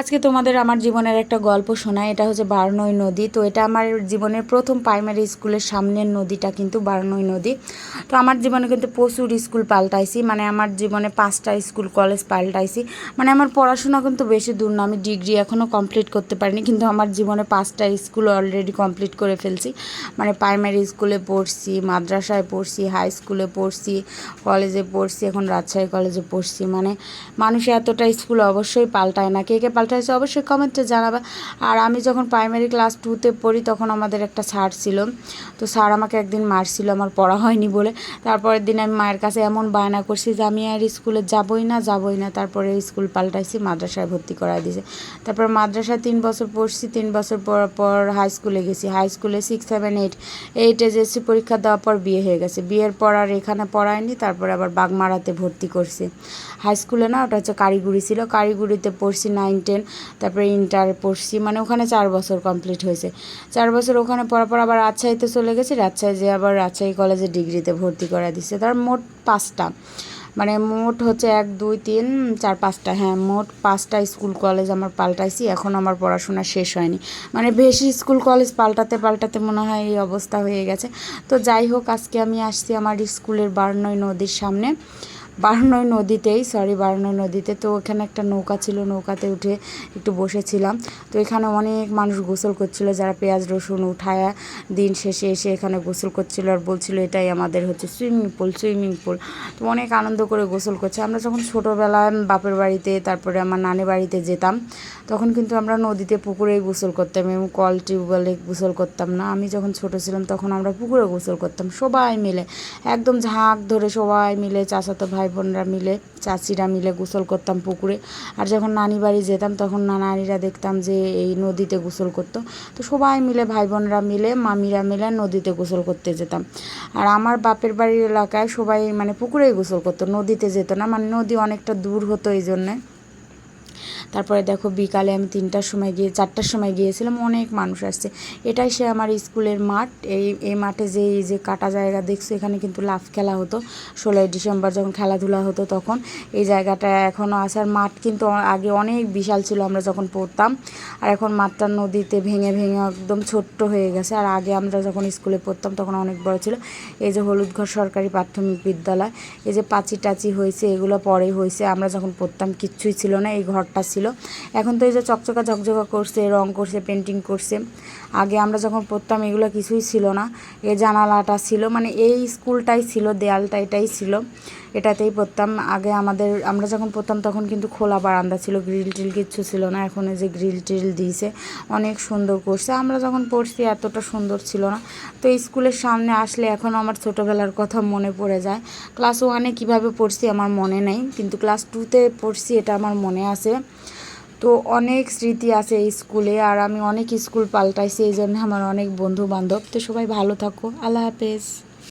আজকে তোমাদের আমার জীবনের একটা গল্প শোনায় এটা হচ্ছে বারনই নদী। তো এটা আমার জীবনের প্রথম প্রাইমারি স্কুলের সামনের নদীটা কিন্তু বারনই নদী। তো আমার জীবনে কিন্তু প্রচুর স্কুল পাল্টাইছি। মানে আমার জীবনে পাঁচটা স্কুল কলেজ পাল্টাইছি। মানে আমার পড়াশোনা কিন্তু বেশি দূর না। আমি ডিগ্রি এখনও কমপ্লিট করতে পারিনি। কিন্তু আমার জীবনে পাঁচটা স্কুল অলরেডি কমপ্লিট করে ফেলছি। মানে প্রাইমারি স্কুলে পড়ছি, মাদ্রাসায় পড়ছি হাই স্কুলে পড়ছি কলেজে পড়ছি, এখন রাজশাহী কলেজে পড়ছি। মানে মানুষ এতটা স্কুল অবশ্যই পাল্টায় না। কে কে পাল্টাইছে অবশ্যই কমেন্টে জানাবে। আর আমি যখন প্রাইমারি ক্লাস টুতে পড়ি, তখন আমাদের একটা স্যার ছিল। তো স্যার আমাকে একদিন মারছিল, আমার পড়া হয়নি বলে। তারপরের দিন আমি মায়ের কাছে এমন বায়না করছি যে, আমি আর স্কুলে যাবই না যাবই না। তারপরে স্কুল পাল্টাইছি, মাদ্রাসায় ভর্তি করাই দিয়েছে তারপর মাদ্রাসায় তিন বছর পড়ছি, তিন বছর পর পর হাই স্কুলে গেছি। হাই স্কুলে six seven eight eight SSC পরীক্ষা দেওয়ার পর বিয়ে হয়ে গেছে। বিয়ের পর আর এখানে পড়ায়নি, তারপরে আবার বাগমারাতে ভর্তি করছি। হাই স্কুলে না, ওটা হচ্ছে কারিগুড়ি ছিল। কারিগুড়িতে পড়ছি নাইন টেন তারপরে ইন্টার পড়ছি মানে ওখানে চার বছর কমপ্লিট হয়েছে। চার বছর ওখানে পড়ার পর আবার রাজশাহীতে চলে গেছি, রাজশাহী যে আবার রাজশাহী কলেজে ডিগ্রিতে ভর্তি করা দিচ্ছে তার মোট পাঁচটা মানে মোট হচ্ছে এক, দুই, তিন, চার, পাঁচটা হ্যাঁ মোট পাঁচটা স্কুল কলেজ আমার পাল্টাইছি, এখন আমার পড়াশোনা শেষ হয়নি। মানে বেশি স্কুল কলেজ পাল্টাতে পাল্টাতে মনে হয় এই অবস্থা হয়ে গেছে। তো যাই হোক, আজকে আমি আসছি আমার স্কুলের বারনই নদীর সামনে। বারনই নদীতেই সরি বারনই নদীতে। তো ওখানে একটা নৌকা ছিল, নৌকাতে উঠে একটু বসেছিলাম। তো এখানে অনেক মানুষ গোসল করছিল, যারা পেঁয়াজ, রসুন উঠায়, দিন শেষে এসে এখানে গোসল করছিল আর বলছিল, এটাই আমাদের হচ্ছে সুইমিং পুল সুইমিং পুল তো অনেক আনন্দ করে গোসল করছে। আমরা যখন ছোটোবেলায় বাপের বাড়িতে, তারপরে আমার নানি বাড়িতে যেতাম, তখন কিন্তু আমরা নদীতে পুকুরেই গোসল করতাম এবং কল টিউবওয়েলে গোসল করতাম না। আমি যখন ছোট ছিলাম, তখন আমরা পুকুরে গোসল করতাম, সবাই মিলে, একদম ঝাঁক ধরে সবাই মিলে, চাচাতো ভাই বোনরা মিলে চাচিরা মিলে গোসল করতাম পুকুরে। আর যখন নানি বাড়ি যেতাম, তখন নানিরা দেখতাম যে এই নদীতে গোসল করতো। তো সবাই মিলে ভাই বোনরা মিলে, মামিরা মিলে নদীতে গোসল করতে যেতাম। আর আমার বাপের বাড়ির এলাকায় সবাই মানে পুকুরেই গোসল করতো, নদীতে যেত না। মানে নদী অনেকটা দূর হতো এই জন্যে। তারপরে দেখো বিকালে আমি তিনটার সময় গিয়ে, চারটার সময় গিয়েছিলাম, অনেক মানুষ আসছে। এটাই সে আমার স্কুলের মাঠ। এই এই মাঠে যে এই যে কাটা জায়গা দেখছ, এখানে কিন্তু লাফ খেলা হতো। ষোলোই ডিসেম্বর যখন খেলাধুলা হতো তখন, এই জায়গাটা এখনও আসার মাঠ কিন্তু আগে অনেক বিশাল ছিল আমরা যখন পড়তাম। আর এখন মাঠটা নদীতে ভেঙে ভেঙে একদম ছোট্ট হয়ে গেছে। আর আগে আমরা যখন স্কুলে পড়তাম তখন অনেক বড় ছিল। এই যে হলুদঘর সরকারি প্রাথমিক বিদ্যালয়, এই যে পাচি টাচি হয়েছে, এগুলো পরে হয়েছে। আমরা যখন পড়তাম, কিচ্ছুই ছিল না। এই ঘরটা ছিল। এখন তো এই যে চকচকা ঝকঝকা করছে, রং করছে পেন্টিং করছে। আগে আমরা যখন পড়তাম, এগুলো কিছুই ছিল না। এ জানালাটা ছিল মানে এই স্কুলটাই ছিল, দেয়ালটা এটাই ছিল, এটাতেই পড়তাম। আগে আমাদের, আমরা যখন পড়তাম, তখন কিন্তু খোলা বারান্দা ছিল, গ্রিল টিল কিচ্ছু ছিল না। এখন যে গ্রিল টিল দিয়েছে, অনেক সুন্দর করছে। আমরা যখন পড়ছি, এতটা সুন্দর ছিল না। তো স্কুলের সামনে আসলে এখন আমার ছোটোবেলার কথা মনে পড়ে যায়। ক্লাস ওয়ানে কীভাবে পড়ছি, আমার মনে নেই। কিন্তু ক্লাস টুতে পড়ছি, এটা আমার মনে আছে। তো অনেক স্মৃতি আছে এই স্কুলে, আর আমি অনেক স্কুল পাল্টাইছি এই জন্য আমার অনেক বন্ধু বান্ধব তো সবাই ভালো থাকো, আল্লাহ হাফেজ।